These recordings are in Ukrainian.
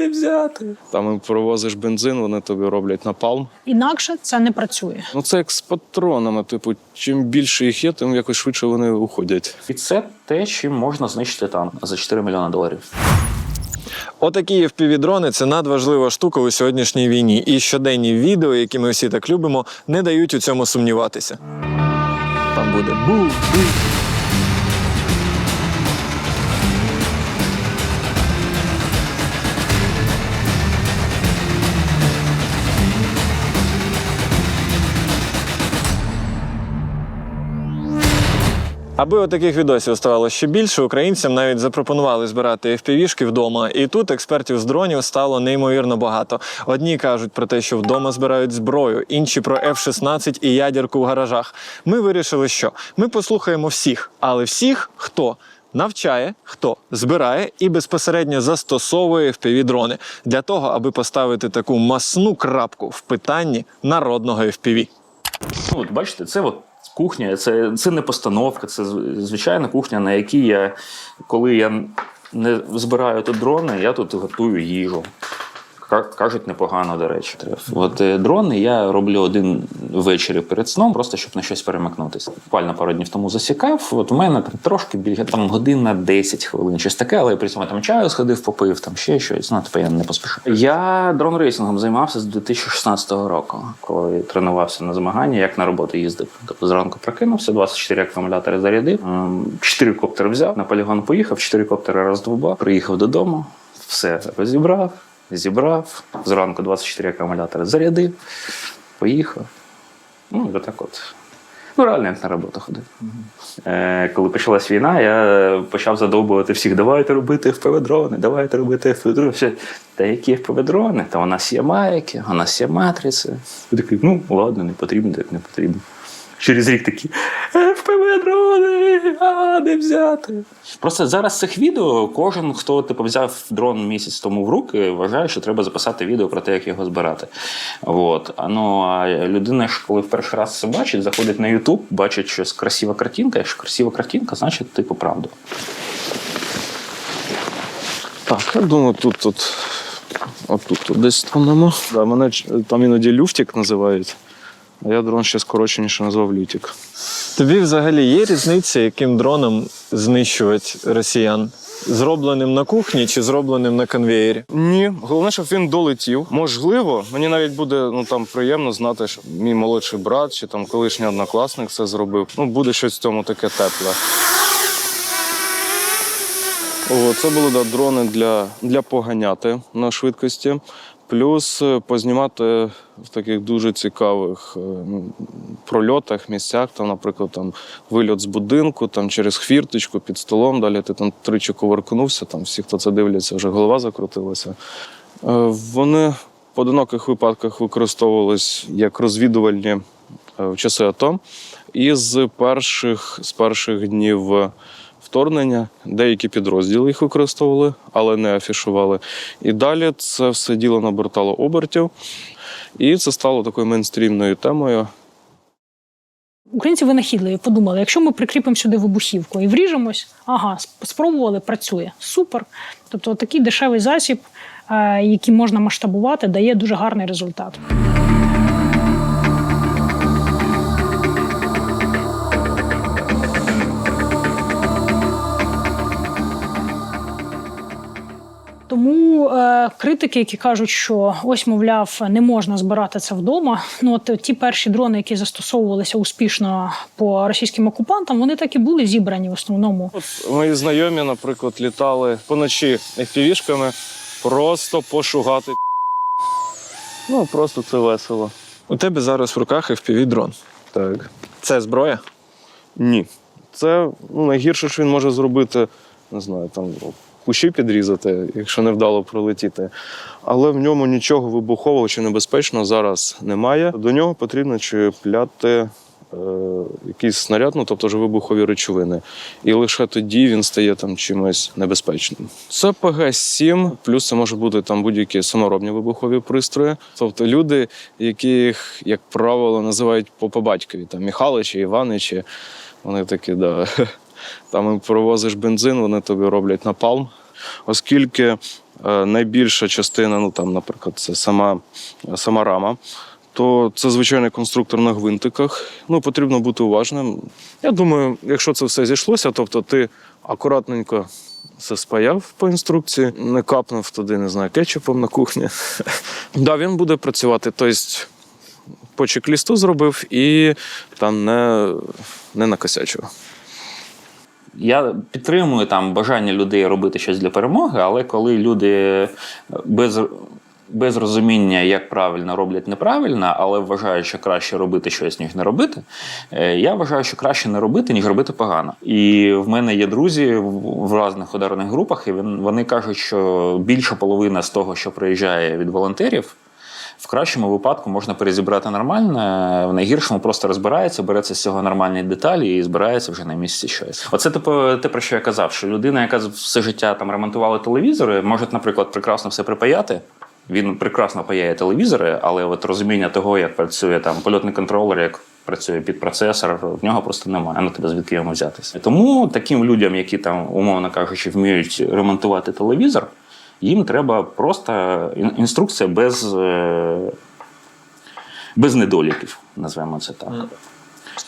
де взяти? Там і провозиш бензин, вони тобі роблять напалм. Інакше це не працює. Ну це як з патронами. Типу, чим більше їх є, тим якось швидше вони уходять. І це те, чим можна знищити танк за 4 мільйони доларів. Отакі FPV-дрони – це надважлива штука у сьогоднішній війні. І щоденні відео, які ми всі так любимо, не дають у цьому сумніватися. Там буде бу-бу. Аби отаких відосів ставало ще більше, українцям навіть запропонували збирати FPV-шки вдома. І тут експертів з дронів стало неймовірно багато. Одні кажуть про те, що вдома збирають зброю, інші про F-16 і ядерку в гаражах. Ми вирішили, що ми послухаємо всіх, але всіх, хто навчає, хто збирає і безпосередньо застосовує FPV-дрони для того, аби поставити таку масну крапку в питанні народного FPV. От бачите, це от кухня, це, це не постановка, це звичайна кухня, на якій я, коли я не збираю тут дрони, я тут готую їжу. Кажуть, непогано, до речі. От е, дрони я роблю один ввечері перед сном, просто щоб на щось перемикнутися. Буквально пару днів тому засікав. От у мене там трошки більше там годин на 10 хвилин, щось таке, але при цьому там чаю сходив, попив, там ще щось. Ну, типу я не поспішу. Я дрон-рейсингом займався з 2016 року, коли тренувався на змагання, як на роботу їздив. Тобто зранку прокинувся, 24 акумулятори зарядив, ем, 4 коптери взяв, на полігон поїхав, 4 коптери роздовбав, приїхав додому, все розібрав, зібрав. Зранку 24 акумулятори зарядив, поїхав. Ну, і отак от. Ну, реально як на роботу ходив. Е, коли почалась війна, я почав задовбувати всіх: давайте робити ФПВ-дрони, давайте робити ФПВ-дрони. Та які ФПВ-дрони? Та у нас є майки, у нас є матриці. Я такий, ну ладно, не потрібно, так не потрібно. Через рік такі FPV-дрони, а де взяти? Просто зараз цих відео кожен, хто типу, взяв дрон місяць тому в руки, вважає, що треба записати відео про те, як його збирати. От. А, Ну, а людина ж, коли в перший раз це бачить, заходить на YouTube, бачить щось красива картинка. Якщо красива картинка, значить типу правда. Так, я думаю, тут, тут, отут, тут десь там нема. Да, мене там іноді люфтик називають, я дрон ще скороченіше назвав лютик. Тобі взагалі є різниця, яким дроном знищувати росіян? Зробленим на кухні чи зробленим на конвеєрі? Ні, головне, щоб він долетів. Можливо, мені навіть буде ну там приємно знати, що мій молодший брат чи там колишній однокласник це зробив. Ну, буде щось в цьому таке тепле. О, це були да, дрони для, для поганяти на швидкості. Плюс е, познімати в таких дуже цікавих е, ну, прольотах, місцях, там, наприклад, там вильот з будинку, там через хвірточку під столом, далі ти там тричі кувыркнувся, там всі, хто це дивляться, вже голова закрутилася. Е, Вони в поодиноких випадках використовувались як розвідувальні в часи АТО. І з перших, з перших днів вторгнення деякі підрозділи їх використовували, але не афішували. І далі це все діло набертало обертів. І це стало такою мейнстрімною темою. Українці винахідливі подумали, якщо ми прикріпимо сюди вибухівку і вріжемось, ага, спробували, працює. Супер. Тобто такий дешевий засіб, е, який можна масштабувати, дає дуже гарний результат. Тому е, критики, які кажуть, що ось, мовляв, не можна збирати це вдома. Ну от ті перші дрони, які застосовувалися успішно по російським окупантам, вони так і були зібрані в основному. От мої знайомі, наприклад, літали поночі FPV-шками просто пошугати. Ну, просто це весело. У тебе зараз в руках FPV-дрон. Так. Це зброя? Ні. Це ну, найгірше, що він може зробити, не знаю, там кущі підрізати, якщо невдало пролетіти. Але в ньому нічого вибухового чи небезпечного зараз немає. До нього потрібно чіпляти е, якийсь снаряд, ну тобто ж вибухові речовини. І лише тоді він стає там чимось небезпечним. Це ПГ-7, плюс це може бути там будь-які саморобні вибухові пристрої. Тобто люди, яких, як правило, називають по батькові, там Михайличі, Іваничі, вони такі, да. Там і провозиш бензин, вони тобі роблять напалм. Оскільки е, найбільша частина, ну там, наприклад, це сама, сама рама, то це звичайний конструктор на гвинтиках. Ну, потрібно бути уважним. Я думаю, якщо це все зійшлося, тобто ти акуратненько все спаяв по інструкції, не капнув туди, не знаю, кетчупом на кухні. да, він буде працювати. Тобто по чек-лісту зробив і там не, не накосячив. Я підтримую там бажання людей робити щось для перемоги, але коли люди без, без розуміння, як правильно роблять неправильно, але вважають, що краще робити щось, ніж не робити, е, я вважаю, що краще не робити, ніж робити погано. І в мене є друзі в різних ударних групах, і вони кажуть, що більша половина з того, що приїжджає від волонтерів. В кращому випадку можна перезібрати нормально, в найгіршому просто розбирається, береться з цього нормальні деталі і збирається вже на місці щось. Оце типу те, про що я казав, що людина, яка все життя там ремонтувала телевізори, може, наприклад, прекрасно все припаяти. Він прекрасно паяє телевізори, але от розуміння того, як працює там польотний контролер, як працює під процесор, в нього просто немає. Ну тебе звідки йому взятися. Тому таким людям, які там, умовно кажучи, вміють ремонтувати телевізор, їм треба просто інструкція без, е, без недоліків, назвемо це так.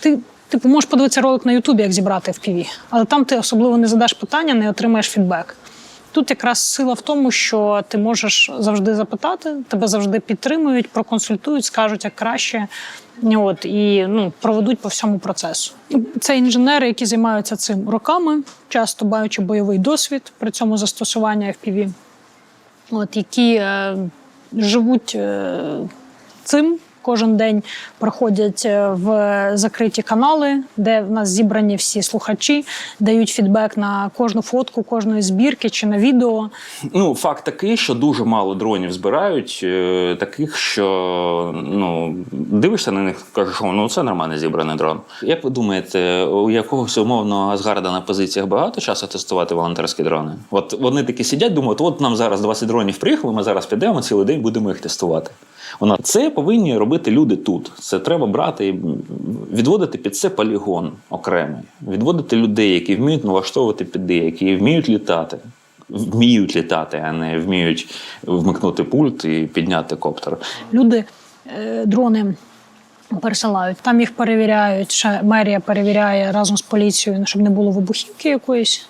Ти, типу, можеш подивитися ролик на Ютубі, як зібрати FPV, але там ти особливо не задаш питання, не отримаєш фідбек. Тут якраз сила в тому, що ти можеш завжди запитати, тебе завжди підтримують, проконсультують, скажуть, як краще. От, і ну, проведуть по всьому процесу. Це інженери, які займаються цим роками, часто маючи бойовий досвід при цьому застосування FPV, от, які е, живуть е, цим кожен день, проходять е, в закриті канали, де в нас зібрані всі слухачі, дають фідбек на кожну фотку, кожної збірки чи на відео. Ну, факт такий, що дуже мало дронів збирають, е, таких, що ну, дивишся на них, кажеш, ну це нормально зібраний дрон. Як ви думаєте, у якогось умовного Асгарда на позиціях багато часу тестувати волонтерські дрони? От вони такі сидять, думають, от нам зараз 20 дронів приїхали, ми зараз підемо цілий день будемо їх тестувати. Вона це повинні робити люди тут. Це треба брати і відводити під це полігон окремий, відводити людей, які вміють налаштовувати піди, які вміють літати. Вміють літати, а не вміють вмикнути пульт і підняти коптер. Люди е, дрони пересилають, там їх перевіряють, ще мерія перевіряє разом з поліцією, щоб не було вибухівки якоїсь.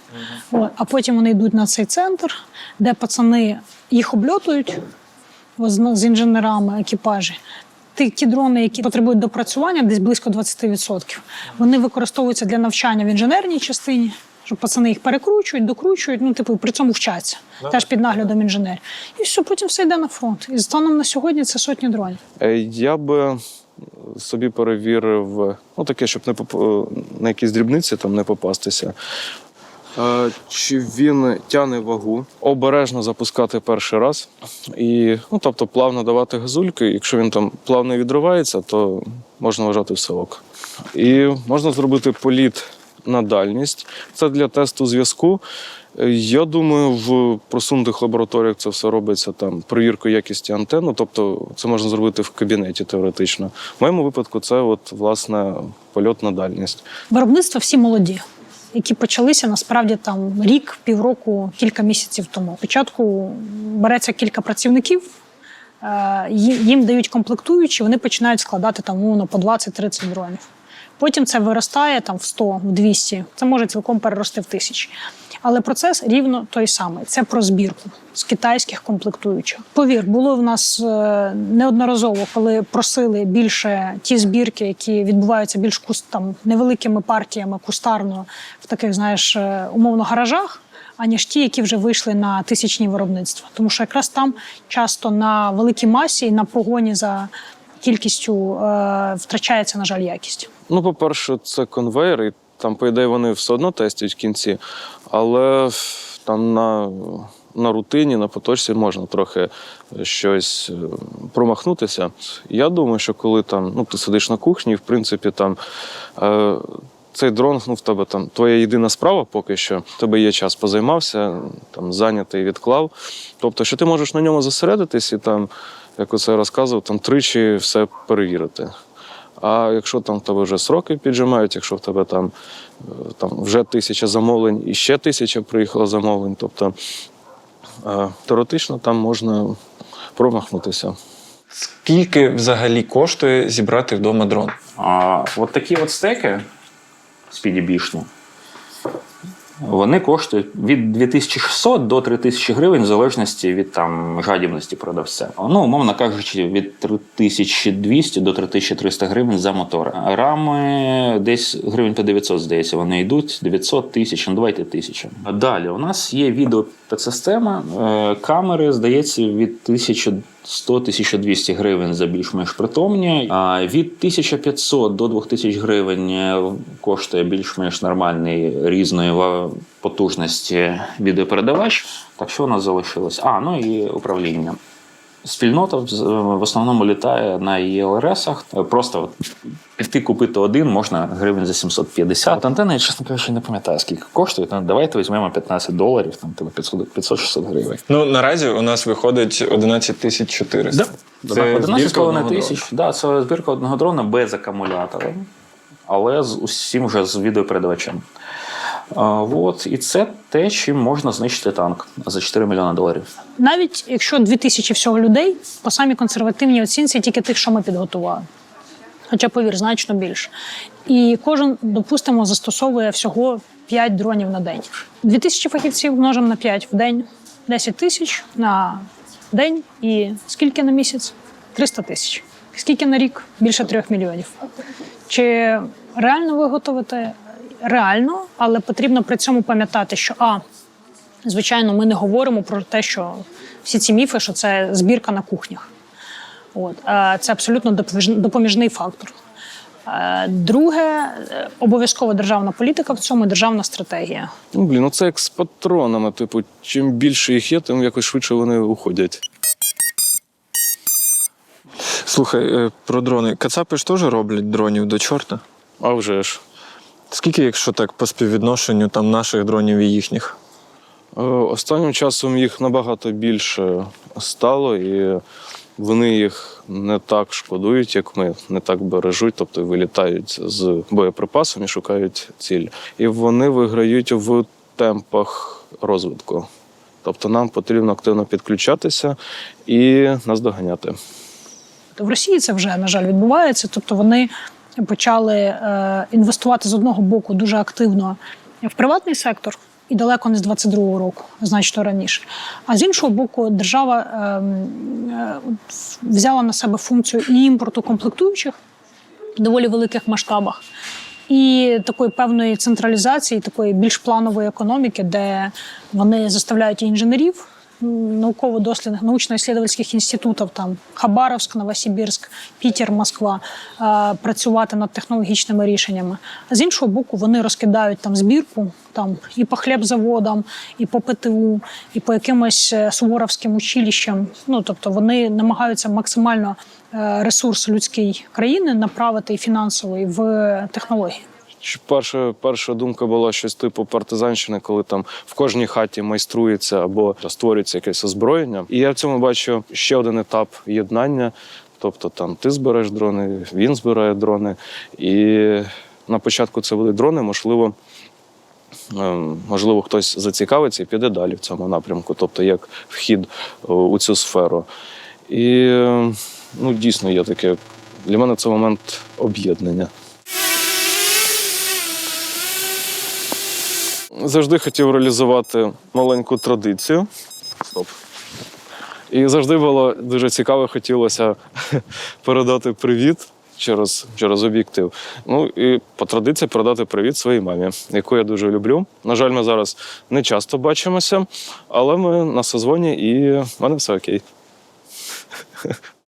От, а потім вони йдуть на цей центр, де пацани їх обльотують от з, інженерами екіпажі. Ті, ті дрони, які потребують допрацювання, десь близько 20%, вони використовуються для навчання в інженерній частині, щоб пацани їх перекручують, докручують, ну, типу, при цьому вчаться, теж під наглядом інженерів. І все, потім все йде на фронт. І станом на сьогодні це сотні дронів. Е, Я би собі перевірив, ну таке, щоб не поп- на якісь дрібниці там не попастися. Чи він тягне вагу, обережно запускати перший раз, і ну, тобто плавно давати газульки. Якщо він там плавно відривається, то можна вважати все ок. І можна зробити політ на дальність. Це для тесту зв'язку. Я думаю, в просунутих лабораторіях це все робиться там перевіркою якості антенн. Ну, Тобто це можна зробити в кабінеті теоретично. В моєму випадку це от, власне польот на дальність. Виробництва всі молоді, які почалися насправді там рік, півроку, кілька місяців тому. Спочатку береться кілька працівників, е, їм дають комплектуючі, вони починають складати там умовно по 20-30 дронів. Потім це виростає там в 100, в 200, це може цілком перерости в тисячі. Але процес рівно той самий. Це про збірку з китайських комплектуючих. Повір, було в нас е, неодноразово, коли просили більше ті збірки, які відбуваються більш кус, там, невеликими партіями кустарно в таких, знаєш, е, умовно гаражах. Аніж ті, які вже вийшли на тисячні виробництва. Тому що якраз там часто на великій масі і на погоні за кількістю е, втрачається, на жаль, якість. Ну, по-перше, це конвейер, і там, по ідеї, вони все одно тестять в кінці, але там на, на рутині, на поточці можна трохи щось е, промахнутися. Я думаю, що коли там ну, ти сидиш на кухні, в принципі там. Е, цей дрон, ну, в тебе там твоя єдина справа поки що. В тебе є час позаймався, там зайнятий, відклав. Тобто, що ти можеш на ньому зосередитись і там, як оце розказував, там тричі все перевірити. А якщо там в тебе вже сроки піджимають, якщо в тебе там, е, там вже тисяча замовлень і ще тисяча приїхало замовлень, тобто теоретично там можна промахнутися. Скільки взагалі коштує зібрати вдома дрон? А от такі от стеки спідібішні, вони коштують від 2600 до 3000 гривень, в залежності від там жадібності продавця. Ну, умовно кажучи, від 3200 до 3300 гривень за мотор. Рами десь гривень по 900, здається, вони йдуть. 900 тисяч, ну давайте тисяча. Далі у нас є відеопідсистема. Е, Камери, здається, від 1100-1200 гривень за більш-менш притомні. А від 1500 до 2000 гривень е, коштує більш-менш нормальний різної потужності відеопередавач. Так що у нас залишилось? А, ну і управління. Спільнота в в основному літає на ЄЛРСах. Просто от піти купити один можна гривень за 750. Антенна, я, чесно кажучи, не пам'ятаю, скільки коштує. Ну, давайте візьмемо 15 доларів, там типу 500 500-600 гривень. Ну наразі у нас виходить 11 тисяч 400. Да. Це 11,5 тисяч. Да, це збірка одного дрона без акумулятора, але з усім вже з відеопередавачем. От, і це те, чим можна знищити танк за 4 мільйони доларів. Навіть якщо 2000 всього людей, по самій консервативній оцінці тільки тих, що ми підготували. Хоча, повір, значно більше. І кожен, допустимо, застосовує всього 5 дронів на день. 2000 фахівців множимо на 5 в день, 10 тисяч на день і скільки на місяць? 300 тисяч. Скільки на рік? Більше 3 мільйонів. Чи реально виготовити? Реально, але потрібно при цьому пам'ятати, що а, звичайно, ми не говоримо про те, що всі ці міфи, що це збірка на кухнях. От е, це абсолютно допоміжний фактор. Е, Друге, е, обов'язкова державна політика в цьому державна стратегія. Ну, блін, ну це як з патронами. Типу, чим більше їх є, тим якось швидше вони уходять. Слухай, про дрони. Кацапи ж теж роблять дронів до чорта. А вже ж. Скільки, якщо так по співвідношенню там наших дронів і їхніх? Е, Останнім часом їх набагато більше стало, і вони їх не так шкодують, як ми, не так бережуть, тобто вилітають з боєприпасом і шукають ціль. І вони виграють в темпах розвитку. Тобто нам потрібно активно підключатися і наздоганяти. В Росії це вже на жаль відбувається. Тобто вони почали е, інвестувати з одного боку дуже активно в приватний сектор. І далеко не з 22-го року, значно раніше. А з іншого боку, держава ем, е, взяла на себе функцію і імпорту комплектуючих в доволі великих масштабах, і такої певної централізації, такої більш планової економіки, де вони заставляють інженерів науково-дослідних научно-ісследовательських інститутів, там Хабаровськ, Новосибірськ, Пітер, Москва, е, працювати над технологічними рішеннями. А з іншого боку, вони розкидають там збірку там і по хлібзаводам, і по ПТУ, і по якимось е, суворовським училищам. Ну тобто вони намагаються максимально е, ресурс людський країни направити і фінансово, в технології. Перша, перша думка була щось типу партизанщини, коли там в кожній хаті майструється або створюється якесь озброєння. І я в цьому бачу ще один етап єднання. Тобто там ти збереш дрони, він збирає дрони. І на початку це були дрони, можливо. ем, Можливо, хтось зацікавиться і піде далі в цьому напрямку, тобто як вхід у цю сферу. І е, ну, дійсно є таке. Для мене це момент об'єднання. Завжди хотів реалізувати маленьку традицію. Стоп. І завжди було дуже цікаво, хотілося передати привіт через, через об'єктив. Ну і по традиції передати привіт своїй мамі, яку я дуже люблю. На жаль, ми зараз не часто бачимося, але ми на созвоні і в мене все окей.